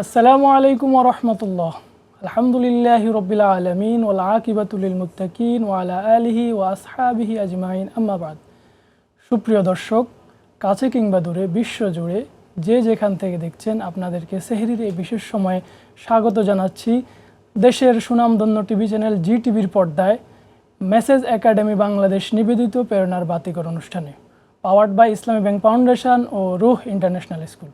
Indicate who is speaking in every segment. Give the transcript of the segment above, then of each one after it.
Speaker 1: আসসালামু আলাইকুম রহমতুল্লাহ। আলহামদুলিল্লাহ রবিল আলমিন ওলা আকিবাতুল মুত্তাকিন ওয়ালা আলিহি ও আসহাবিহি আজমাইন। আম্মাবাদ সুপ্রিয় দর্শক, কাছে কিংবা দূরে, বিশ্ব জুড়ে যে যেখান থেকে দেখছেন আপনাদেরকে সেহরির এই বিশেষ সময়ে স্বাগত জানাচ্ছি। দেশের সুনামধন্য টিভি চ্যানেল জি টিভির পর্দায় মেসেজ একাডেমি বাংলাদেশ নিবেদিত প্রেরণার বাতিকর অনুষ্ঠানে, powered by Islami bank foundation O Ruh international school.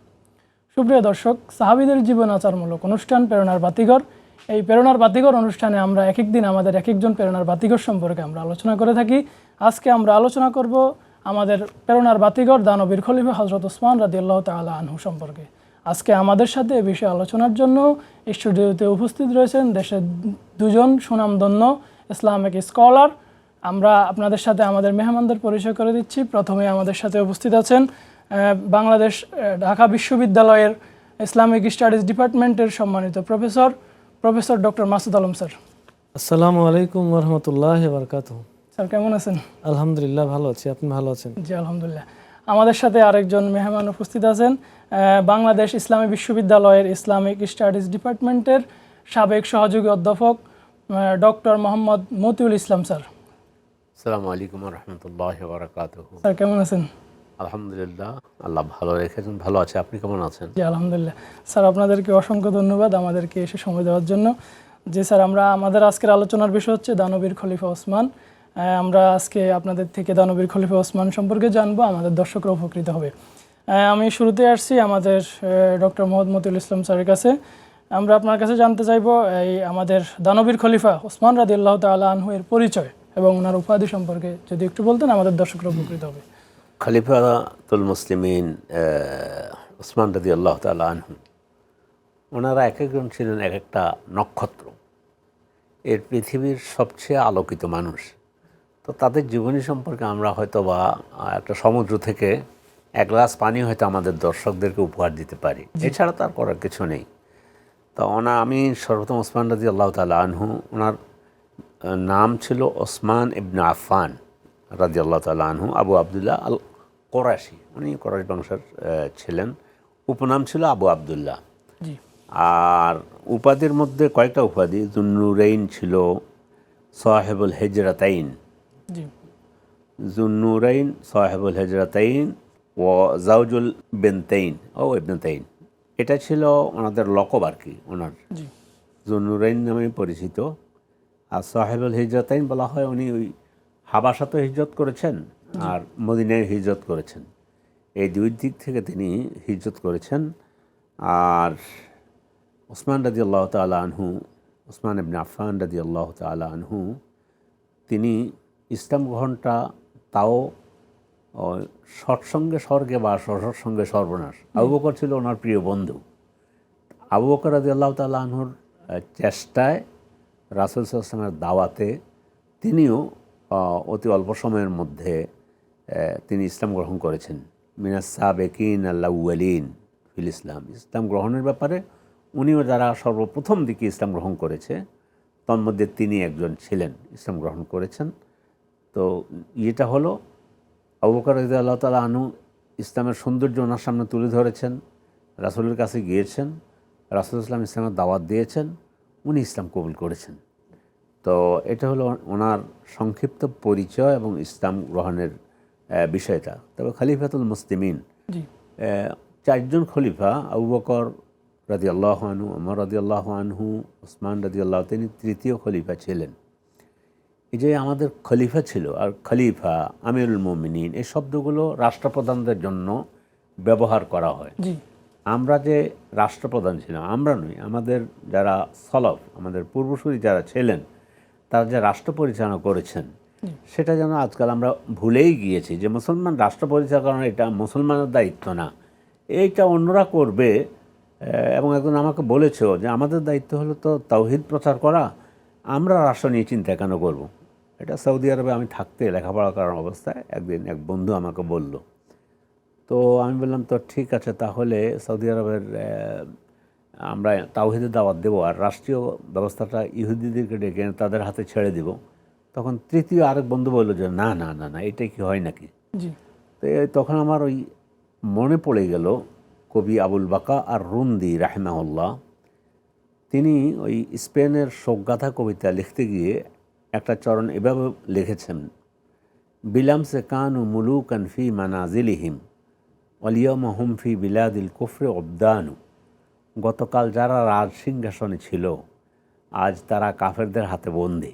Speaker 1: সুপ্রিয় দর্শক, সাহাবিদের জীবন আচারমূলক অনুষ্ঠান প্রেরণার বাতিঘর। এই প্রেরণার বাতিঘর অনুষ্ঠানে আমরা এক এক দিন আমাদের এক একজন প্রেরণার বাতিঘর সম্পর্কে আমরা আলোচনা করে থাকি। আজকে আমরা আলোচনা করব আমাদের প্রেরণার বাতিঘর দানবীর খলিফা হজরত ওসমান রাদি আল্লাহ তালা আনহু সম্পর্কে। আজকে আমাদের সাথে এ বিষয়ে আলোচনার জন্য স্টুডিওতে উপস্থিত রয়েছেন দেশের দুজন সুনামধন্য ইসলামিক স্কলার। আমরা আপনাদের সাথে আমাদের মেহমানদের পরিচয় করে দিচ্ছি। প্রথমে আমাদের সাথে উপস্থিত আছেন বাংলাদেশ ঢাকা বিশ্ববিদ্যালয়ের ইসলামিক স্টাডিজ ডিপার্টমেন্টের সম্মানিত professor professor doctor Masud Alam sir.
Speaker 2: আসসালামু আলাইকুম রহমতুল্লাহ বারকাত
Speaker 1: স্যার কেমন আছেন?
Speaker 2: আলহামদুলিল্লাহ ভালো আছি। আপনি ভালো আছেন?
Speaker 1: জি আলহামদুলিল্লাহ। আমাদের সাথে আরেকজন মেহমান উপস্থিত আছেন বাংলাদেশ ইসলামী বিশ্ববিদ্যালয়ের ইসলামিক স্টাডিজ ডিপার্টমেন্টের সাবেক সহযোগী অধ্যাপক ডক্টর মোহাম্মদ মতিউল ইসলাম স্যার।
Speaker 3: আসসালামু আলাইকুম রহমতুল্লাহ বারকাত
Speaker 1: স্যার কেমন আছেন?
Speaker 3: আলহামদুলিল্লাহ, আল্লাহ ভালো রেখেছেন, ভালো আছে। আপনি কেমন আছেন?
Speaker 1: জি, আলহামদুলিল্লাহ। স্যার, আপনাদেরকে অসংখ্য ধন্যবাদ আমাদেরকে এসে সময় দেওয়ার জন্য। জি, স্যার, আমরা, আমাদের আজকের আলোচনার বিষয় হচ্ছে দানবীর খলিফা ওসমান। আমরা আজকে আপনাদের থেকে দানবীর খলিফা ওসমান সম্পর্কে জানব, আমাদের দর্শকরা উপকৃত হবে। আমি শুরুতে আসছি আমাদের ডক্টর মোহাম্মদ মতিউল ইসলাম স্যারের কাছে। আমরা আপনার কাছে জানতে চাইব, এই আমাদের দানবীর খলিফা ওসমান রাদি আল্লাহ তালা আনহু এর পরিচয় এবং ওনার উপাধি সম্পর্কে যদি একটু বলতেন, আমাদের দর্শকরা উপকৃত হবে।
Speaker 3: খলিফাতুল মুসলিমিন ওসমান রদি আল্লাহ তালা আনহু ওনারা এক একজন ছিলেন এক একটা নক্ষত্র। এর পৃথিবীর সবচেয়ে আলোকিত মানুষ। তো তাদের জীবনী সম্পর্কে আমরা হয়তো বা একটা সমুদ্র থেকে এক গ্লাস পানি হয়তো আমাদের দর্শকদেরকে উপহার দিতে পারি। এছাড়া তার করার কিছু নেই। তো ওনা আমি সর্বপ্রথম ওসমান রাজি আল্লাহ তালা আনহু ওনার নাম ছিল ওসমান ইবনে আফান রাজি আল্লাহ তালা আনহু আবু আবদুল্লাহ আল কোরাশি উনি কোরাশ বংশের ছিলেন। উপনাম ছিল আবু আবদুল্লাহ। আর উপাধির মধ্যে কয়েকটা উপাধি জুন্নুরাইন ছিল সাহেবুল হেজরাতাইন। জুন্নুরাইন সাহেবুল হেজরাতাইন ও জাউজুল বেনতাইন। ও ইবনতাইন এটা ছিল ওনাদের লকব আর কি ওনার।
Speaker 1: জি।
Speaker 3: জুন্নুরাইন নামে পরিচিত। আর সাহেবুল হিজরতাইন বলা হয় উনি ওই হাবাসাতে হিজরত করেছেন? আর মদিনায় হিজরত করেছেন। এই দুই দিক থেকে তিনি হিজরত করেছেন। আর ওসমান রাজি আল্লাহ তালা আনহু ওসমান ইবনে আফান রাজি আল্লাহ তালা আনহু তিনি ইসলাম গ্রহণটা তাও সৎসঙ্গে স্বর্গে বা সৎসঙ্গে সর্বনাশ। আবু বকর ছিল ওনার প্রিয় বন্ধু। আবু বকর রাজি আল্লাহ তাল্লাহ আনহুর চেষ্টায় রাসুল সাল্লামের দাওয়াতে তিনিও অতি অল্প সময়ের মধ্যে তিনি ইসলাম গ্রহণ করেছেন। মিনাস সাবেকিন আল্লাউলিন ফিল ইসলাম। ইসলাম গ্রহণের ব্যাপারে উনিও যারা সর্বপ্রথম দিকে ইসলাম গ্রহণ করেছে, তন্মধ্যে তিনি একজন ছিলেন, ইসলাম গ্রহণ করেছেন। তো ইয়েটা হলো, আবু বকর আল্লাহ তালা আনু ইসলামের সৌন্দর্য ওনার সামনে তুলে ধরেছেন, রাসুলের কাছে গিয়েছেন, রাসুল ইসলাম ইসলামের দাওয়াত দিয়েছেন, উনি ইসলাম কবুল করেছেন। তো এটা হলো ওনার সংক্ষিপ্ত পরিচয় এবং ইসলাম গ্রহণের বিষয়টা। তবে খলিফাতুল মুসলিমিন। চারজন খলিফা আবু বকর রাজি আল্লাহ আনহু আমর রাজি আল্লাহ আনহু ওসমান রাজি আল্লাহ তিনি তৃতীয় খলিফা ছিলেন। এই যে আমাদের খলিফা ছিল আর খলিফা আমিরুল মোমিনিন এই শব্দগুলো রাষ্ট্রপ্রধানদের জন্য ব্যবহার করা হয়। আমরা যে রাষ্ট্রপ্রধান ছিলাম আমরা নই আমাদের যারা সলভ আমাদের পূর্বসূরি যারা ছিলেন তারা যে রাষ্ট্র পরিচালনা করেছেন সেটা যেন আজকাল আমরা ভুলেই গিয়েছি যে মুসলমান রাষ্ট্র পরিচালনা এটা মুসলমানের দায়িত্ব না। এইটা অন্যরা করবে এবং একজন আমাকে বলেছেও যে আমাদের দায়িত্ব হলো তো তাওহিদ প্রচার করা, আমরা রাষ্ট্র নিয়ে চিন্তা কেন করব। এটা সৌদি আরবে আমি থাকতে লেখাপড়া করার অবস্থায় একদিন এক বন্ধু আমাকে বলল। তো আমি বললাম, তো ঠিক আছে, তাহলে সৌদি আরবের আমরা তাওহিদের দাওয়াত দেবো আর রাষ্ট্রীয় ব্যবস্থাটা ইহুদিদেরকে ডেকে তাদের হাতে ছেড়ে দেব। তখন তৃতীয় আরেক বন্ধু বলল যে না না না না এটা কি হয় নাকি? তো তখন আমার ওই মনে পড়ে গেল কবি আবুল বাকা আর রুন্দি রাহেমাউল্লাহ তিনি ওই স্পেনের শোকগাথা কবিতা লিখতে গিয়ে একটা চরণ এভাবে লিখেছেন বিলামসে কানু মুলুকান ফি মানাজিলিহিম অলিয়ম হুম ফি বিলাদিল কুফরে অবদানু। গতকাল যারা রাজ সিংহাসনে ছিল আজ তারা কাফেরদের হাতে বন্দী।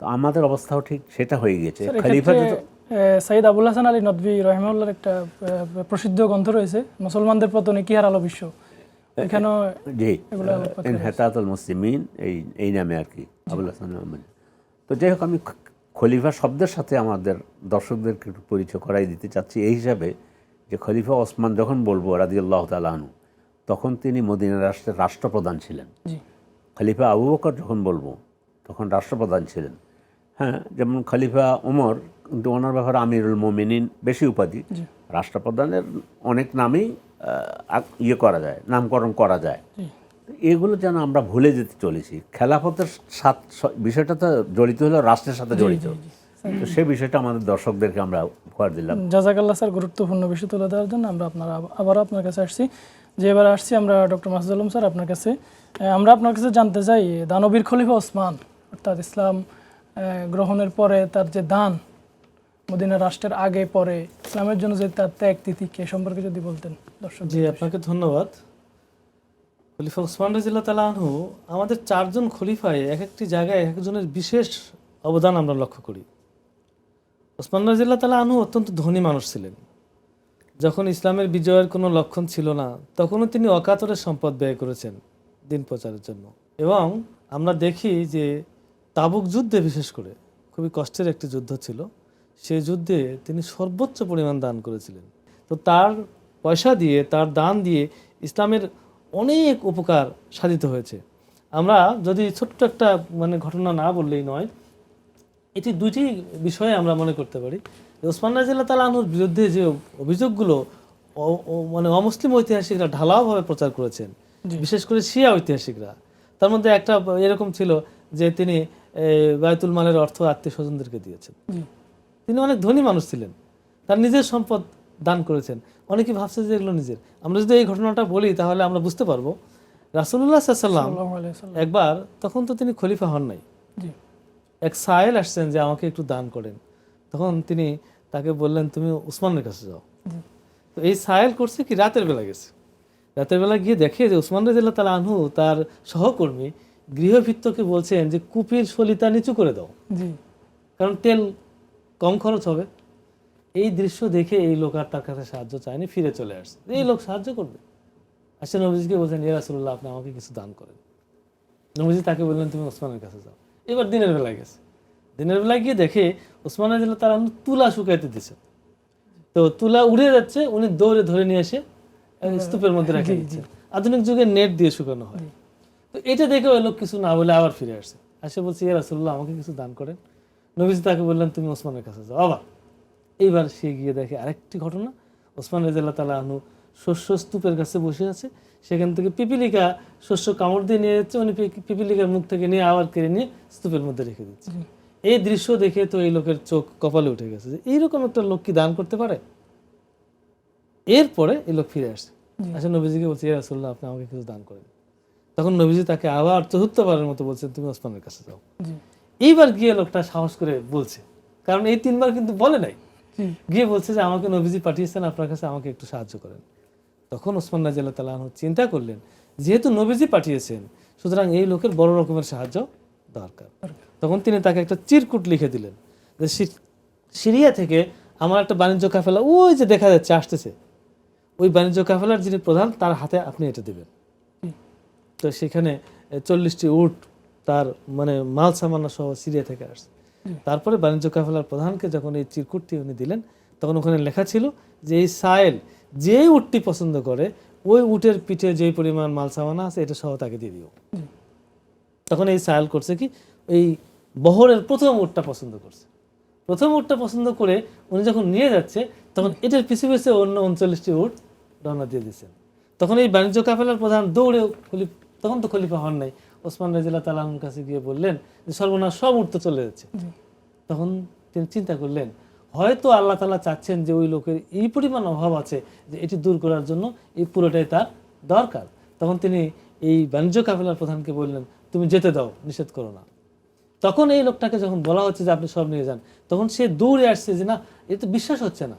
Speaker 3: তো আমাদের অবস্থাও ঠিক সেটা হয়ে গেছে খলিফা
Speaker 1: সাইদ আবুল হাসান আলী নদভী রহিমাউল্লাহর একটা প্রসিদ্ধ গ্রন্থ রয়েছে মুসলমানদের পতনে কি হারালো বিশ্ব? এখানেও
Speaker 3: জি
Speaker 1: আলোকপাত
Speaker 3: মুসলিমিন এই এই নামে আর কি আবুল হাসান তো যাই হোক আমি খলিফা শব্দের সাথে আমাদের দর্শকদেরকে একটু পরিচয় করাই দিতে চাচ্ছি এই হিসাবে যে খলিফা ওসমান যখন বলব রাজি আল্লাহ তালাহনু তখন তিনি মদিনা রাষ্ট্রের রাষ্ট্রপ্রধান ছিলেন। খলিফা আবু বকর যখন বলব তখন রাষ্ট্রপ্রধান ছিলেন। হ্যাঁ যেমন খলিফা ওমর কিন্তু ওনার ব্যাপারে আমিরুল মোমিনিন বেশি উপাধি। রাষ্ট্রপ্রধানের অনেক নামেই ইয়ে করা যায় নামকরণ করা যায়। এগুলো যেন আমরা ভুলে যেতে চলেছি। খেলাফতের সাথ বিষয়টা তো জড়িত হলো রাষ্ট্রের সাথে জড়িত। তো সে বিষয়টা আমাদের দর্শকদেরকে আমরা উপহার দিলাম।
Speaker 1: জাজাকাল্লাহ স্যার গুরুত্বপূর্ণ বিষয় তুলে দেওয়ার জন্য আমরা আপনার আব- আবারও আপনার কাছে আসছি। যে এবার আসছি আমরা ডক্টর মাসুদ আলম স্যার আপনার কাছে। আমরা আপনার কাছে জানতে চাই দানবীর খলিফা ওসমান অর্থাৎ ইসলাম গ্রহণের পরে তার যে দান মদিনা রাষ্ট্রের আগে পরে ইসলামের জন্য যে তার ত্যাগ তিথিকে সম্পর্কে যদি বলতেন দর্শক
Speaker 2: জি আপনাকে ধন্যবাদ। খলিফা ওসমান রাজিল্লা তালা আনহু আমাদের চারজন খলিফায় এক একটি জায়গায় এক একজনের বিশেষ অবদান আমরা লক্ষ্য করি। ওসমান রাজিল্লা তালা আনহু অত্যন্ত ধনী মানুষ ছিলেন। যখন ইসলামের বিজয়ের কোনো লক্ষণ ছিল না তখনও তিনি অকাতরে সম্পদ ব্যয় করেছেন দিন প্রচারের জন্য। এবং আমরা দেখি যে তাবুক যুদ্ধে বিশেষ করে খুবই কষ্টের একটি যুদ্ধ ছিল। সেই যুদ্ধে তিনি সর্বোচ্চ পরিমাণ দান করেছিলেন। তো তার পয়সা দিয়ে তার দান দিয়ে ইসলামের অনেক উপকার সাধিত হয়েছে। আমরা যদি ছোট্ট একটা মানে ঘটনা না বললেই নয় এটি দুইটি বিষয়ে আমরা মনে করতে পারি। ওসমান রাজিল্লা তালাহুর বিরুদ্ধে যে অভিযোগগুলো মানে অমুসলিম ঐতিহাসিকরা ঢালাওভাবে প্রচার করেছেন বিশেষ করে শিয়া ঐতিহাসিকরা তার মধ্যে একটা এরকম ছিল যে তিনি বায়তুল মালের অর্থ আত্মীয় স্বজনদেরকে দিয়েছেন। তিনি অনেক ধনী মানুষ ছিলেন। তার নিজের সম্পদ দান করেছেন। অনেকে ভাবছে যে এগুলো নিজের। আমরা যদি এই ঘটনাটা বলি তাহলে আমরা বুঝতে পারব। রাসুল্লাহ সাল্লাম। একবার তখন তো তিনি খলিফা হন নাই। এক সায়েল আসছেন যে আমাকে একটু দান করেন। তখন তিনি তাকে বললেন তুমি উসমানের কাছে যাও। তো এই সায়েল করছে কি? রাতের বেলা গেছে। রাতের বেলা গিয়ে দেখে যে উসমান রাজিল্লা তালা আনহু তার সহকর্মী গৃহভিত্তকে বলছেন যে কুপির সলিতা নিচু করে দাও। কারণ তেল কম খরচ হবে। এই দৃশ্য দেখে এই লোক আর তার কাছে সাহায্য চায়নি ফিরে চলে আসছে। এই লোক সাহায্য করবে। আসে নবীজিকে বলছেন ইয়া রাসুল্লাহ আপনি আমাকে কিছু দান করেন। নবীজি তাকে বললেন তুমি ওসমানের কাছে যাও। এবার দিনের বেলায় গেছে। দিনের বেলায় গিয়ে দেখে ওসমান রাজিল্লাহ তারা তুলা শুকাইতে দিছে। তো তুলা উড়ে যাচ্ছে উনি দৌড়ে ধরে নিয়ে এসে স্তূপের মধ্যে রেখে দিচ্ছে আধুনিক যুগে নেট দিয়ে শুকানো হয়। তো এটা দেখে ওই লোক কিছু না বলে আবার ফিরে আসছে আসে বলছে ইয়া রাসুল্লাহ আমাকে কিছু দান করেন। নবীজি তাকে বললেন তুমি ওসমানের কাছে যাও। আবার এইবার সে গিয়ে দেখে আরেকটি ঘটনা। ওসমান রাজিয়াল্লাহ তালা আনু শস্য স্তূপের কাছে বসে আছে। সেখান থেকে পিপিলিকা শস্য কামড় দিয়ে নিয়ে যাচ্ছে। উনি পিপিলিকার মুখ থেকে নিয়ে আবার কেড়ে নিয়ে স্তূপের মধ্যে রেখে দিচ্ছে। এই দৃশ্য দেখে তো এই লোকের চোখ কপালে উঠে গেছে যে এইরকম একটা লোক কি দান করতে পারে? এরপরে এই লোক ফিরে আসছে আসলে নবীজিকে বলছে ইয়া রাসূলুল্লাহ আপনি আমাকে কিছু দান করেন। তখন নবীজি তাকে আবার চতুর্থবারের মতো বলছেন তুমি ওসমানের কাছে যাও। এইবার গিয়ে লোকটা সাহস করে বলছে। কারণ এই তিনবার কিন্তু বলে নাই। গিয়ে বলছে যে আমাকে নবীজি পাঠিয়েছেন আপনার কাছে আমাকে একটু সাহায্য করেন। তখন ওসমান রাজিয়াল্লাহ তালাহ চিন্তা করলেন যেহেতু নবীজি পাঠিয়েছেন সুতরাং এই লোকের বড় রকমের সাহায্য দরকার। তখন তিনি তাকে একটা চিরকুট লিখে দিলেন যে সিরিয়া থেকে আমার একটা বাণিজ্য কাফেলা ওই যে দেখা যাচ্ছে আসতেছে। ওই বাণিজ্য কাফেলার যিনি প্রধান তার হাতে আপনি এটা দেবেন। তো সেখানে চল্লিশটি উট তার মানে মাল সামানা সহ সিরিয়া থেকে আসছে। তারপরে বাণিজ্য কাফেলার প্রধানকে যখন এই চিরকুটটি উনি দিলেন তখন ওখানে লেখা ছিল যে এই সায়েল যেই উটটি পছন্দ করে ওই উটের পিঠে যেই পরিমাণ মাল সামানা আছে এটা সহ তাকে দিয়ে দিও। তখন এই সায়েল করছে কি এই বহরের প্রথম উটটা পছন্দ করছে। প্রথম উটটা পছন্দ করে উনি যখন নিয়ে যাচ্ছে তখন এটার পিছু পিছু অন্য উনচল্লিশটি উট রওনা দিয়ে দিচ্ছেন। তখন এই বাণিজ্য কাফেলার প্রধান দৌড়ে খলিফ তখন তো খলিফা হন নাই। ওসমান রাজিল্লা তালাহর কাছে গিয়ে বললেন যে সর্বনাশ সব উঠ তো চলে যাচ্ছে। তখন তিনি চিন্তা করলেন হয়তো আল্লাহ তালা চাচ্ছেন যে ওই লোকের এই পরিমাণ অভাব আছে যে এটি দূর করার জন্য এই পুরোটাই তার দরকার। তখন তিনি এই বাণিজ্য কাফেলার প্রধানকে বললেন তুমি যেতে দাও নিষেধ করো না। তখন এই লোকটাকে যখন বলা হচ্ছে যে আপনি সব নিয়ে যান তখন সে দৌড়ে আসছে যে না এ তো বিশ্বাস হচ্ছে না।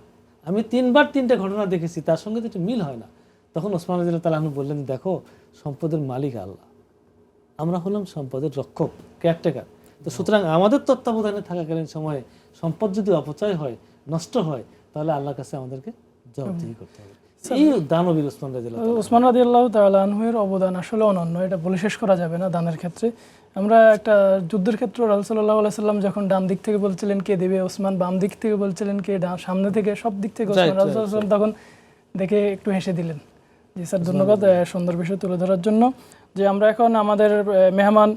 Speaker 2: আমি তিনবার তিনটে ঘটনা দেখেছি তার সঙ্গে তো একটু মিল হয় না। তখন ওসমান রাজিল্লাহ তালাহনু বললেন দেখো সম্পদের মালিক আল্লাহ। আমরা হলাম সম্পদের রক্ষক কেয়ারটেকার তো সুতরাং আমাদের তত্ত্বাবধানে থাকাকালীন সময়ে সম্পদ যদি অপচয় হয় নষ্ট হয় তাহলে আল্লাহর কাছে আমাদেরকে জবাবদিহি করতে হবে। এই দানবীর ওসমান রাজিল্লাহ
Speaker 1: ওসমান রাদি আল্লাহ তালাহুয়ের অবদান আসলে অনন্য এটা বলে শেষ করা যাবে না দানের ক্ষেত্রে। আমরা একটা যুদ্ধের ক্ষেত্রে রাসুল্লাহ সাল্লাম যখন ডান দিক থেকে বলছিলেন কে দেবে ওসমান বাম দিক থেকে বলছিলেন কে ডান সামনে থেকে সব দিক থেকে ওসমান তখন দেখে একটু হেসে দিলেন। জি স্যার ধন্যবাদ সুন্দর বিষয় তুলে ধরার জন্য। যে আমরা এখন আমাদের মেহমান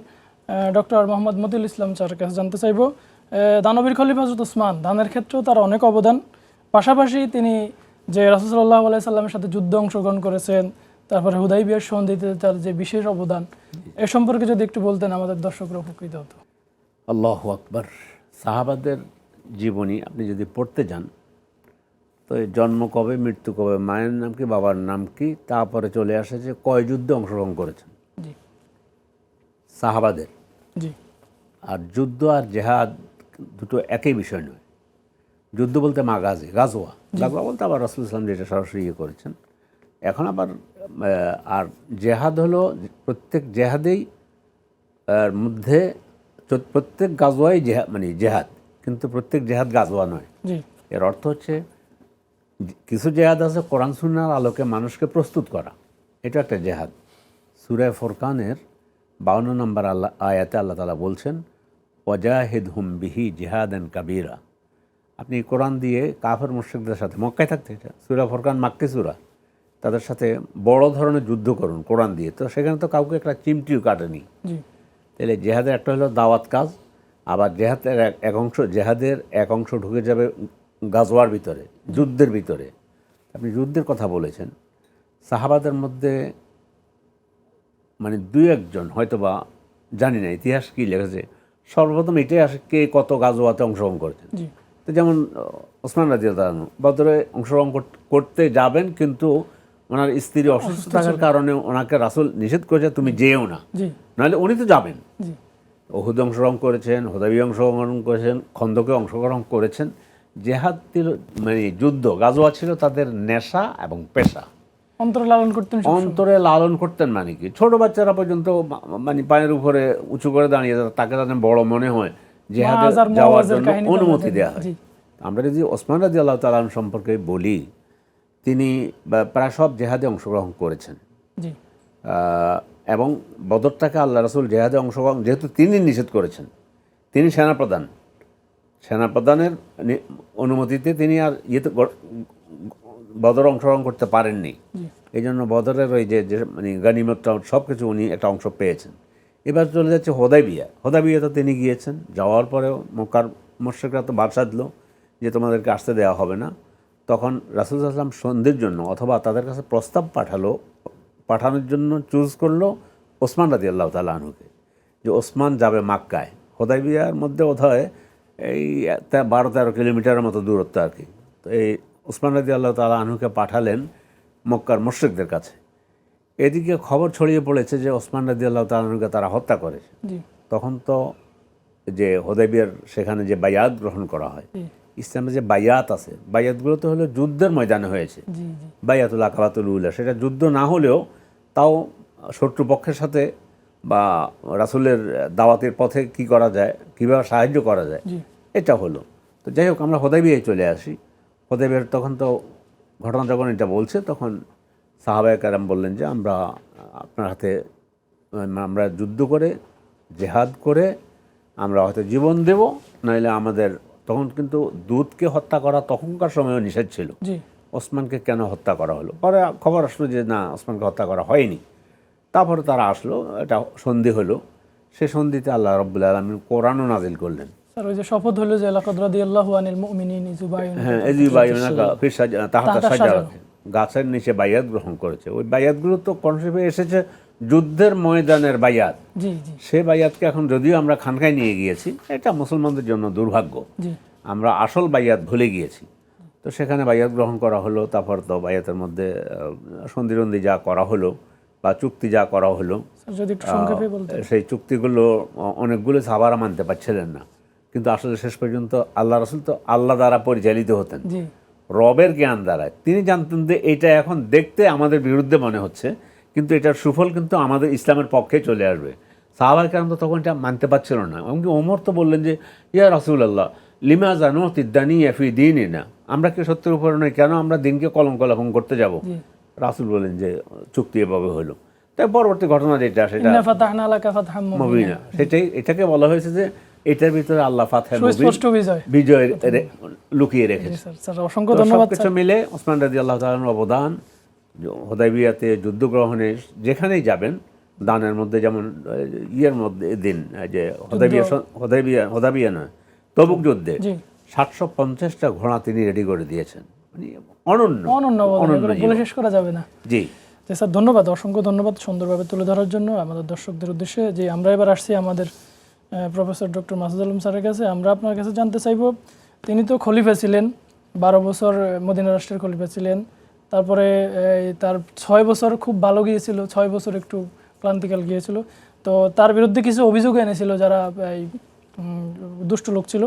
Speaker 1: ডক্টর মোহাম্মদ মতিউল ইসলাম স্যারের কাছে জানতে চাইব। দানবীর খলিফা হজরত ওসমান দানের ক্ষেত্রেও তার অনেক অবদান। পাশাপাশি তিনি যে রাসুসাল্লাহ সাল্লামের সাথে যুদ্ধে অংশগ্রহণ করেছেন তারপরে হুদাই বিয়ের সন্ধিতে তার যে বিশেষ অবদান এ সম্পর্কে যদি একটু বলতেন আমাদের দর্শকরা উপকৃত হতো।
Speaker 3: আল্লাহ আকবর। সাহাবাদের জীবনী আপনি যদি পড়তে যান তো এই জন্ম কবে মৃত্যু কবে মায়ের নাম কি বাবার নাম কি তারপরে চলে আসে যে কয় যুদ্ধে অংশগ্রহণ করেছেন? সাহাবাদের। আর যুদ্ধ আর জেহাদ দুটো একই বিষয় নয়। যুদ্ধ বলতে মাগাজে গাজোয়া গাজোয়া বলতে আবার রসুল ইসলাম যেটা সরাসরি ইয়ে করেছেন। এখন আবার আর জেহাদ হলো প্রত্যেক জেহাদেই মধ্যে প্রত্যেক গাজোয়াই জেহাদ মানে জেহাদ কিন্তু প্রত্যেক জেহাদ গাজোয়া নয়। এর অর্থ হচ্ছে কিছু জেহাদ আছে কোরআন সুন্নার আলোকে মানুষকে প্রস্তুত করা। এটা একটা জেহাদ। সুরায় ফোরকানের বাউন্ন নম্বর আল্লাহ আয়াতে আল্লাহ তালা বলছেন ওয়াজাহিদ হুম বিহি জেহাদান কাবিরা। আপনি কোরআন দিয়ে কাফের মুর্শিকদের সাথে মক্কায় থাকতে এটা সুরা ফোরকান মাক্কি সুরা তাদের সাথে বড় ধরনের যুদ্ধ করুন কোরআন দিয়ে। তো সেখানে তো কাউকে একটা চিমটিও কাটেনি। তাহলে জেহাদের একটা হলো দাওয়াত কাজ আবার জেহাদের এক- এক অংশ জেহাদের এক অংশ ঢুকে যাবে গাজওয়ার ভিতরে যুদ্ধের ভিতরে। আপনি যুদ্ধের কথা বলেছেন। সাহাবাদের মধ্যে মানে দুই একজন হয়তো বা জানি না ইতিহাস কী লেগেছে সর্বপ্রথম এটাই আসে কে কত গাজওয়াতে অংশগ্রহণ করেছেন। তো যেমন ওসমান রাজিয়া তালানু বদরে অংশগ্রহণ করতে যাবেন কিন্তু ওনার স্ত্রী অসুস্থ থাকার কারণে। ওনাকে রাসুল নিষেধ করেছে তুমি যেও না। নাহলে উনি তো যাবেন। ওহুদে অংশগ্রহণ করেছেন হোদাবি অংশগ্রহণ করেছেন খন্দকে অংশগ্রহণ করেছেন। জেহাদ ছিল মানে যুদ্ধ গাজোয়া ছিল তাদের নেশা এবং পেশা।
Speaker 1: অন্তরে লালন করতেন
Speaker 3: অন্তরে লালন করতেন মানে কি? ছোট বাচ্চারা পর্যন্ত মানে পায়ের উপরে উঁচু করে দাঁড়িয়ে তাকে তাদের বড় মনে হয় জেহাদে যাওয়ার জন্য অনুমতি দেওয়া হয়। আমরা যদি ওসমান রাজি আল্লাহ তালাম সম্পর্কে বলি তিনি প্রায় সব জেহাদে অংশগ্রহণ করেছেন। আহ, এবং বদরটাকে আল্লাহ রসুল জেহাদে অংশগ্রহণ যেহেতু তিনি নিষেধ করেছেন তিনি সেনাপ্রধান। সেনাপ্রধানের অনুমতিতে তিনি আর ইয়েতে বদর অংশগ্রহণ করতে পারেননি। এই জন্য বদরের ওই যে যে মানে গানিমতটা সব কিছু উনি একটা অংশ পেয়েছেন। এবার চলে যাচ্ছে হোদাইবিয়া। হোদাইবিয়াতে তিনি গিয়েছেন যাওয়ার পরেও মক্কার মোর্শেকরা তো বাদ সাধলো যে তোমাদেরকে আসতে দেওয়া হবে না। তখন রাসুল আসলাম সন্ধির জন্য অথবা তাদের কাছে প্রস্তাব পাঠালো পাঠানোর জন্য চুজ করল ওসমান রাজি আল্লাহ তালা আনুকে যে ওসমান যাবে মাক্কায়। হোদাইবিয়ার মধ্যে বোধহয় এই বারো তেরো কিলোমিটারের মতো দূরত্ব আর কি। তো এই ওসমান রাজি আল্লাহ তালা আনুকে পাঠালেন মক্কার মুশ্রিকদের কাছে। এদিকে খবর ছড়িয়ে পড়েছে যে ওসমান রাজি আল্লাহ তালানুকে তারা হত্যা
Speaker 1: করে।
Speaker 3: তখন তো যে হোদাইবিয়ার সেখানে যে বায়াত গ্রহণ করা হয় ইসলামে যে বায়াত আছে বায়াতগুলো তো হলো যুদ্ধের ময়দানে হয়েছে। বায়াতুল আকাবাতুল উল্লা সেটা যুদ্ধ না হলেও তাও শত্রুপক্ষের সাথে বা রাসুলের দাওয়াতের পথে কি করা যায় কীভাবে সাহায্য করা যায় এটা হলো। তো যাই হোক আমরা হোদাইবিয়ায় চলে আসি। হোদাইবিয়ার তখন তো ঘটনা যখন এটা বলছে তখন সাহাবায় কারাম বললেন যে আমরা আপনার হাতে আমরা যুদ্ধ করে জেহাদ করে আমরা হয়তো জীবন দেব নইলে আমাদের তখন কিন্তু দুধকে হত্যা করা তখনকার সময়ও নিষেধ ছিল। ওসমানকে কেন হত্যা করা হলো? পরে খবর আসলো যে না ওসমানকে হত্যা করা হয়নি। তারপরে তারা আসলো এটা সন্ধি হলো। সে সন্ধিতে আল্লাহ রব্বুল আলমিন কোরআনও নাজিল করলেন।
Speaker 1: স্যার ওই যে শপথ হলো যে লাকাদ রাদিয়াল্লাহু আনিল মুমিনিন ইজুবাইন
Speaker 3: হ্যাঁ সাজা তাহাতা গাছের নিচে বাইয়াত গ্রহণ করেছে। ওই বাইয়াতগুলো তো কনসেপ্টে এসেছে যুদ্ধের ময়দানের বাইয়াত সে বাইয়াতকে এখন যদিও আমরা খানকায় নিয়ে গিয়েছি এটা মুসলমানদের জন্য দুর্ভাগ্য। আমরা আসল বাইয়াত ভুলে গিয়েছি। তো সেখানে বাইয়াত গ্রহণ করা হলো তারপর তো বাইয়াতের মধ্যে আহ, সন্ধিরন্দি যা করা হলো বা চুক্তি যা করা হলো সেই চুক্তিগুলো অনেকগুলো সাহাবারা মানতে পারছিলেন না। কিন্তু আসলে শেষ পর্যন্ত আল্লাহ রসুল তো আল্লাহ দ্বারা পরিচালিত হতেন। রবের জ্ঞান দ্বারা তিনি জানতেন যে এটা এখন দেখতে আমাদের বিরুদ্ধে মনে হচ্ছে কিন্তু এটার সুফল কিন্তু আমাদের ইসলামের পক্ষে চলে আসবে। সাহাবার কারণ তো তখন এটা মানতে পারছিল না। এমনকি ওমর তো বললেন যে ইয়া রসুল আল্লাহ লিমা জানো তিদ্দানি এফি দিনই না আমরা কি সত্যের উপরে নয় কেন আমরা দিনকে কলঙ্ক লেখন করতে যাব? রাসুল বলেন যে চুক্তি এভাবে হলো। তাই পরবর্তী ঘটনা যেটা সেটা
Speaker 1: মুবিনা।
Speaker 3: সেটাই এটাকে বলা হয়েছে যে এটার ভিতরে আল্লাহ ফাতহে
Speaker 1: সুস্পষ্ট বিজয়।
Speaker 3: বিজয় লুকিয়ে রেখেছে।
Speaker 1: অসংখ্য ধন্যবাদ
Speaker 3: কিছু মিলে ওসমান রাজি আল্লাহ তালার অবদান হোদাইবিয়াতে যুদ্ধ গ্রহণে যেখানেই যাবেন দানের মধ্যে যেমন ইয়ের মধ্যে দিন যে হোদাইবিয়া হোদাইবিয়া হোদাবিয়া নয় তবুক যুদ্ধে সাতশো পঞ্চাশটা ঘোড়া তিনি রেডি করে দিয়েছেন। মানে অনন্য।
Speaker 1: বলে শেষ করা যাবে না।
Speaker 3: জি।
Speaker 1: তো স্যার ধন্যবাদ অসংখ্য ধন্যবাদ সুন্দরভাবে তুলে ধরার জন্য। আমাদের দর্শকদের উদ্দেশ্যে যে আমরা এবার আসছি আমাদের প্রফেসর ডক্টর মাসুদ আলম স্যারের কাছে আমরা আপনার কাছে জানতে চাইব তিনি তো খলিফা ছিলেন বারো বছর মদিনা রাষ্ট্রের খলিফা ছিলেন তারপরে তার ছয় বছর খুব ভালো গিয়েছিল ছয় বছর একটু ক্লান্তিকাল গিয়েছিল। তো তার বিরুদ্ধে কিছু অভিযোগ এনেছিল যারা এই দুষ্ট লোক ছিল।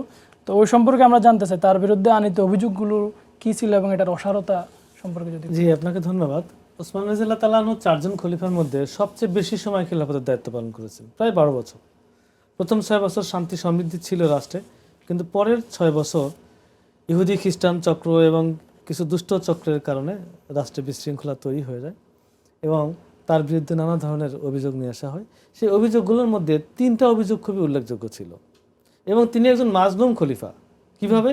Speaker 1: তো ওই সম্পর্কে আমরা জানতে চাই তার বিরুদ্ধে আনিত অভিযোগগুলো কী ছিল এবং এটার অসারতা সম্পর্কে যদি
Speaker 2: জি, আপনাকে ধন্যবাদ। ওসমান রাজিল্লাহ তালাহু চারজন খলিফার মধ্যে সবচেয়ে বেশি সময় খিলাফতের দায়িত্ব পালন করেছেন, প্রায় বারো বছর। প্রথম ছয় বছর শান্তি সমৃদ্ধি ছিল রাষ্ট্রে, কিন্তু পরের ছয় বছর ইহুদি, খ্রিস্টান চক্র এবং কিছু দুষ্ট চক্রের কারণে রাষ্ট্রে বিশৃঙ্খলা তৈরি হয়ে যায় এবং তার বিরুদ্ধে নানা ধরনের অভিযোগ নিয়ে আসা হয়। সেই অভিযোগগুলোর মধ্যে তিনটা অভিযোগ খুবই উল্লেখযোগ্য ছিল এবং তিনি একজন মাজলুম খলিফা। কীভাবে?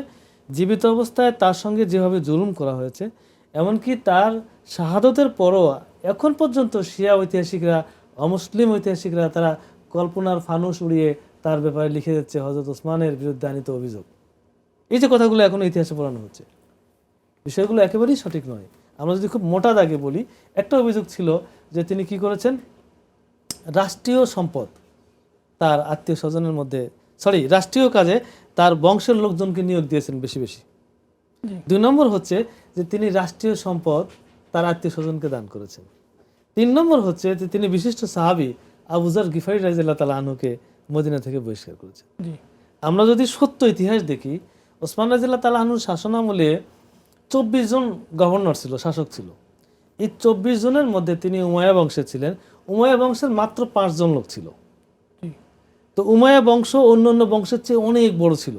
Speaker 2: জীবিত অবস্থায় তার সঙ্গে যেভাবে জুলুম করা হয়েছে, এমনকি তার শাহাদতের পরও এখন পর্যন্ত শিয়া ঐতিহাসিকরা, অমুসলিম ঐতিহাসিকরা তারা কল্পনার ফানুস উড়িয়ে তার ব্যাপারে লিখে যাচ্ছে হজরত ওসমানের বিরুদ্ধে আনিত অভিযোগ। এই যে কথাগুলো এখন ইতিহাসে পড়ানো হচ্ছে, বিষয়গুলো একেবারেই সঠিক নয়। আমরা যদি খুব মোটা দাগে বলি, একটা অভিযোগ ছিল যে তিনি কি করেছেন? রাষ্ট্রীয় সম্পদ তার আত্মীয় স্বজনের মধ্যে সরি রাষ্ট্রীয় কাজে তার বংশের লোকজনকে নিয়োগ দিয়েছেন বেশি বেশি। দুই নম্বর হচ্ছে যে তিনি রাষ্ট্রীয় সম্পদ তার আত্মীয় স্বজনকে দান করেছেন। তিন নম্বর হচ্ছে যে তিনি বিশিষ্ট সাহাবি আবুজার গিফারি রাজিল্লা তালা আনুকে মদিনা থেকে বহিষ্কার করেছেন। আমরা যদি সত্য ইতিহাস দেখি ওসমান রাজিল্লা তালা আনুর শাসনামলে চব্বিশ জন গভর্নর ছিল শাসক ছিল। এই চব্বিশ জনের মধ্যে তিনি উমায়া বংশে ছিলেন। উমায়া বংশের মাত্র পাঁচজন লোক ছিল। তো উমায়া বংশ অন্য অন্য বংশের চেয়ে অনেক বড় ছিল।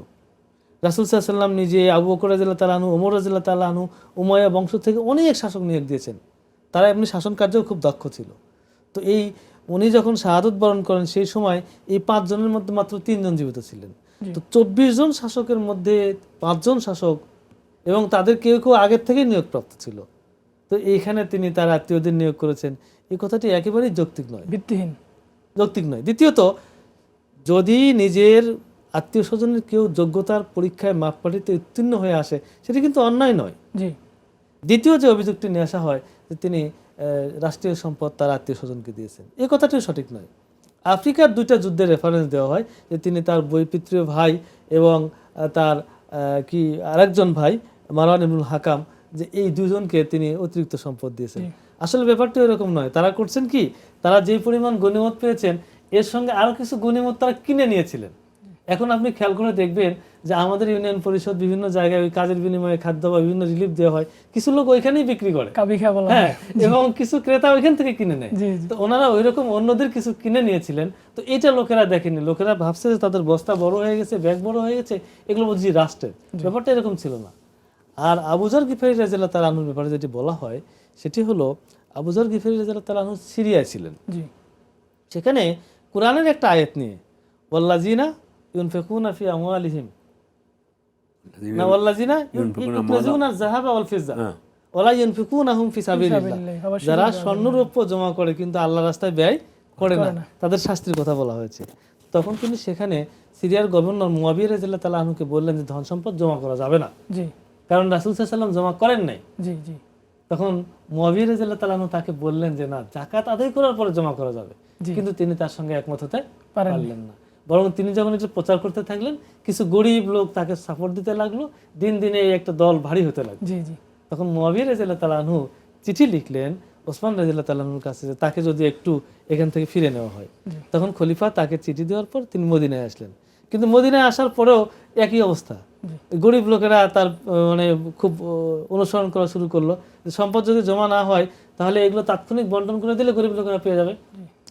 Speaker 2: রাসুল সাল্লাম নিজে আবু বকর রাজিল্লা তালাহনু ওমর রাজিল্লা তালাহনু উমায়া বংশ থেকে অনেক শাসক নিয়োগ দিয়েছেন। তারা এমনি শাসন কার্যেও খুব দক্ষ ছিল। তো এই উনি যখন শাহাদত বরণ করেন সেই সময় এই পাঁচজনের মধ্যে মাত্র তিনজন জীবিত ছিলেন। তো চব্বিশ জন শাসকের মধ্যে পাঁচজন শাসক এবং তাদের কেউ কেউ আগের থেকেই নিয়োগপ্রাপ্ত ছিল। তো এইখানে তিনি তার আত্মীয়দের নিয়োগ করেছেন। এই কথাটি একেবারেই যৌক্তিক নয়।
Speaker 1: ভিত্তিহীন।
Speaker 2: যৌক্তিক নয়। দ্বিতীয়ত যদি নিজের আত্মীয় স্বজনের কেউ যোগ্যতার পরীক্ষায় মাপকাঠিতে উত্তীর্ণ হয়ে আসে সেটি কিন্তু অন্যায় নয়।
Speaker 1: জি।
Speaker 2: দ্বিতীয় যে অভিযোগটি নিয়ে আসা হয় যে তিনি রাষ্ট্রীয় সম্পদ তার আত্মীয় স্বজনকে দিয়েছেন এই কথাটিও সঠিক নয়। আফ্রিকার দুইটা যুদ্ধের রেফারেন্স দেওয়া হয় যে তিনি তার বৈপিত্রীয় ভাই এবং তার কি আরেকজন ভাই মারওয়ান ইবনুল হাকাম যে এই দুজনকে তিনি অতিরিক্ত সম্পদ দিয়েছেন। আসলে ব্যাপারটি এরকম নয়। তারা করছেন কি? তারা যে পরিমাণ গণিমত পেয়েছেন এর সঙ্গে আরও কিছু গণিমত তারা কিনে নিয়েছিলেন। এখন আপনি খেয়াল করে দেখবেন যে আমাদের ইউনিয়ন পরিষদ বিভিন্ন জায়গায় ওই কাজের বিনিময়ে খাদ্য বা বিভিন্ন রিলিফ দেওয়া হয়। কিছু লোক ওইখানেই বিক্রি করে। হ্যাঁ। এবং কিছু ক্রেতা ওইখান থেকে কিনে নেয়। তো ওনারা ওইরকম অন্যদের কিছু কিনে নিয়েছিলেন। তো এটা লোকেরা দেখেনি। লোকেরা ভাবছে যে তাদের বস্তা বড় হয়ে গেছে ব্যাগ বড় হয়ে গেছে এগুলো বুঝি রাষ্ট্রের। ব্যাপারটা এরকম ছিল না। আর আবুজার গিফারি রাজিল্লা তার আনুর ব্যাপারে যেটি বলা হয় সেটি হলো আবুজার গিফারি রাজিল্লা তার আনু সিরিয়ায় ছিলেন। সেখানে কোরআনের একটা আয়াত নিয়ে ওয়াল্লাজিনা ইউনফিকুনা ফি আমওয়ালিহিম। না ওয়াল্লাজিনা
Speaker 3: ইউনফিকুনা
Speaker 2: ইউনফিকুনা যাহাবা ওয়াল ফিজ্জা
Speaker 3: হ্যাঁ।
Speaker 2: ওয়ালা ইউনফিকুনাহুম ফি সাবিলিল্লাহ।
Speaker 1: সাবিলিল্লাহ, অবশ্যই
Speaker 2: যারা স্বর্ণরৌপ্য জমা করে কিন্তু আল্লাহ রাস্তায় ব্যয় করে না। তাদের শাস্তির কথা বলা হয়েছে। তখন তিনি সেখানে সিরিয়ার গভর্নর মুয়াবিয়া রাদিয়াল্লাহু তাআলা আনহুকে বললেন যে ধন সম্পদ জমা করা যাবে না। কারণ রাসূল সাল্লাল্লাহু আলাইহি জমা করেন নাই।
Speaker 1: জি জি।
Speaker 2: তখন রাদিয়াল্লাহু তাআলা তাকে বললেন যে না জাকাত আদায় করার পরে জমা করা যাবে। কিন্তু তিনি তার সঙ্গে একমত হতে পারলেন না। বরং তিনি যখন একটু প্রচার করতে থাকলেন কিছু গরিব লোক তাকে সাপোর্ট দিতে লাগল। দিন দিনে এই একটা দল ভারী হতে লাগল। তখন মোয়াবিয়া রাজিল্লা তালাহু চিঠি লিখলেন ওসমান রাজিল্লা তালাহুর কাছে যে তাকে যদি একটু এখান থেকে ফিরে নেওয়া হয়। তখন খলিফা তাকে চিঠি দেওয়ার পর তিনি মদিনায় আসলেন। কিন্তু মদিনায় আসার পরেও একই অবস্থা। গরিব লোকেরা তার মানে খুব অনুসরণ করা শুরু করল। সম্পদ যদি জমা না হয় তাহলে এগুলো তাৎক্ষণিক বন্টন করে দিলে গরিব লোকেরা পেয়ে যাবে।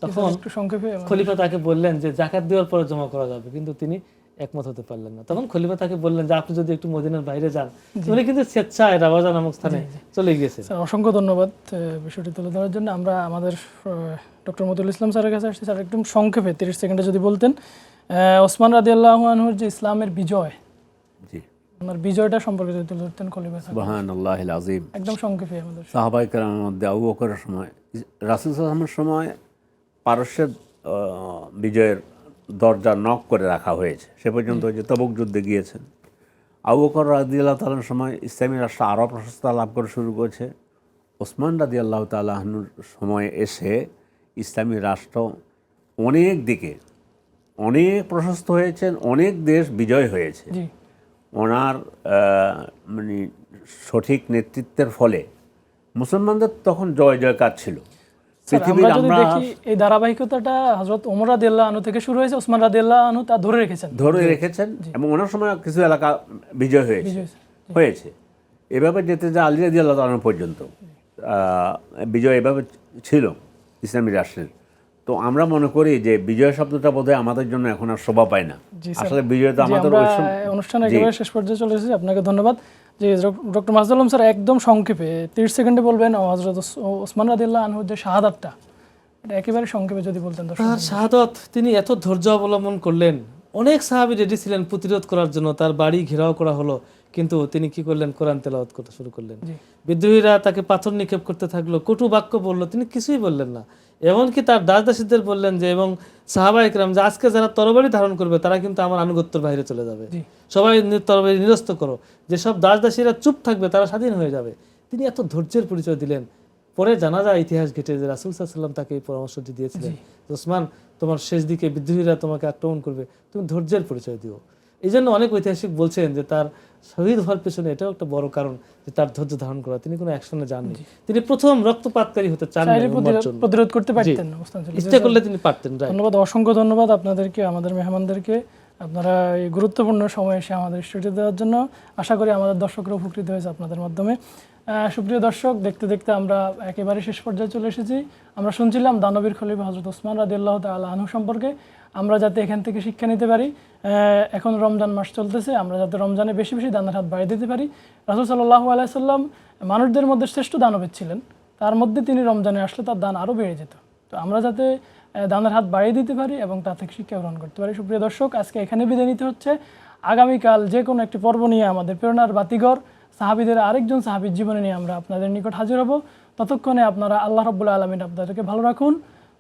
Speaker 2: তখন
Speaker 1: সংক্ষেপে
Speaker 2: খলিফা তাকে বললেন যে জাকাত দেওয়ার পরে জমা করা যাবে। কিন্তু তিনি একমত হতে পারলেন না। তখন খলিফা তাকে বললেন যে আপনি যদি একটু মদিনার বাইরে যান উনি কিন্তু স্বেচ্ছায় রাবাজা নামক স্থানে চলে
Speaker 1: স্যার অসংখ্য ধন্যবাদ বিষয়টি তুলে ধরার জন্য। আমরা আমাদের ডক্টর মতুল ইসলাম স্যারের কাছে আসছি। স্যার একদম সংক্ষেপে তিরিশ সেকেন্ডে যদি বলতেন ওসমান রাদি আল্লাহর যে ইসলামের বিজয়
Speaker 3: জি
Speaker 1: ওনার বিজয়টা সম্পর্কে যদি তুলে ধরতেন খলিফা স্যার
Speaker 3: আল্লাহ আজিম
Speaker 1: একদম সংক্ষেপে আমাদের।
Speaker 3: সাহাবাই কালামের মধ্যে আবু বকরের সময় রাসুল সাল্লামের সময় পারস্যের বিজয়ের দরজা নক করে রাখা হয়েছে। সে পর্যন্ত ওই যে তবুক যুদ্ধে গিয়েছেন। আবু বকর রাদি আল্লাহ তালার সময় ইসলামী রাষ্ট্র আরও প্রশস্তা লাভ করে শুরু করেছে। ওসমান রাদি আল্লাহ তালাহনুর সময় এসে ইসলামী রাষ্ট্র অনেক দিকে অনেক প্রশস্ত হয়েছেন অনেক দেশ বিজয় হয়েছে। ওনার মানে সঠিক নেতৃত্বের ফলে মুসলমানদের তখন জয় জয়কার ছিল। পৃথিবীর
Speaker 1: আমরা দেখি এই ধারাবাহিকতাটা হজরত ওমর রাদিয়াল্লাহ আনু থেকে শুরু হয়েছে ওসমান রাদিয়াল্লাহ আনু তা ধরে রেখেছেন।
Speaker 3: ধরে রেখেছেন এবং ওনার সময় কিছু এলাকা বিজয় হয়েছে। হয়েছে এভাবে যেতে যে আলী রাজি আল্লাহ পর্যন্ত বিজয় এভাবে ছিল ইসলামী রাষ্ট্রের। তো আমরা মনে করি যে বিজয় শব্দটা বোধহয় আমাদের জন্য এখন আর শোভা পায় না। আসলে বিজয় তো আমাদের ওই
Speaker 1: একেবারে শেষ পর্যায়ে চলে এসেছি। আপনাকে ধন্যবাদ। যে ডক্টর মাসুদ আলম স্যার একদম সংক্ষেপে তিরিশ সেকেন্ডে বলবেন হজরত ওসমান রাদিয়াল্লাহ আনহুর যে শাহাদাতটা এটা একেবারে সংক্ষেপে যদি বলতেন
Speaker 2: তার শাহাদত তিনি এত ধৈর্য অবলম্বন করলেন। অনেক সাহাবি রেডি ছিলেন প্রতিরোধ করার জন্য তার বাড়ি ঘেরাও করা হলো কিন্তু তিনি কি করলেন? কোরআন তেলাওয়াত করতে শুরু করলেন। বিদ্রোহীরা তাকে পাথর নিক্ষেপ করতে থাকল কটু বাক্য বলল তিনি কিছুই বললেন না। এমনকি তার দাস দাসীদের বললেন যে এবং সাহাবা ইকরাম যে আজকে যারা তরবারি ধারণ করবে তারা কিন্তু আমার আনুগত্যের বাইরে চলে যাবে। সবাই তরবারি নিরস্ত করো। যেসব দাস দাসীরা চুপ থাকবে তারা স্বাধীন হয়ে যাবে। তিনি এত ধৈর্যের পরিচয় দিলেন। পরে জানা যায় ইতিহাস ঘেটে যে রাসুল সাল্লাম তাকে এই পরামর্শটি দিয়েছিলেন ওসমান তোমার শেষ দিকে বিদ্রোহীরা তোমাকে আক্রমণ করবে। তুমি ধৈর্যের পরিচয় দিও। এই জন্য অনেক ঐতিহাসিক বলছেন যে তার শহীদ হওয়ার পেছনে এটাও একটা বড় কারণ যে তার ধৈর্য ধারণ করা। তিনি কোনো অ্যাকশনে যাননি। তিনি প্রথম রক্তপাতকারী হতে চান
Speaker 1: প্রতিরোধ- করতে পারতেন
Speaker 2: ইচ্ছা করলে তিনি পারতেন
Speaker 1: ধন্যবাদ অসংখ্য ধন্যবাদ আপনাদেরকে আমাদের মেহমানদেরকে। আপনারা এই গুরুত্বপূর্ণ সময় এসে আমাদের স্টুডিও দেওয়ার জন্য আশা করি আমাদের দর্শকরা উপকৃত হয়েছে আপনাদের মাধ্যমে। আহ, সুপ্রিয় দর্শক দেখতে দেখতে আমরা একেবারে শেষ পর্যায়ে চলে এসেছি। আমরা শুনছিলাম দানবীর খলিফা হজরত ওসমান রাদিল্লাহ তাল আনহু সম্পর্কে। আমরা যাতে এখান থেকে শিক্ষা নিতে পারি এখন রমজান মাস চলতেছে, আমরা যাতে রমজানে বেশি বেশি দানের হাত বাড়িয়ে দিতে পারি। রাসুল সাল্লাহ আলাইসাল্লাম মানুষদের মধ্যে শ্রেষ্ঠ দানবের ছিলেন। তার মধ্যে তিনি রমজানে আসলে তার দান আরও বেড়ে যেত। তো আমরা যাতে দানের হাত বাড়িয়ে দিতে পারি এবং তা থেকে শিক্ষা গ্রহণ করতে পারি। সুপ্রিয় দর্শক, আজকে এখানে বিদায় নিতে হচ্ছে। আগামীকাল যে কোনো একটি পর্ব নিয়ে আমাদের প্রেরণার বাতিঘর, সাহাবিদের আরেকজন সাহাবির জীবনে নিয়ে আমরা আপনাদের নিকট হাজির হব। ততক্ষণে আপনারা আল্লাহ রব্বুল্লাহ আলমিন আপনাদেরকে ভালো রাখুন।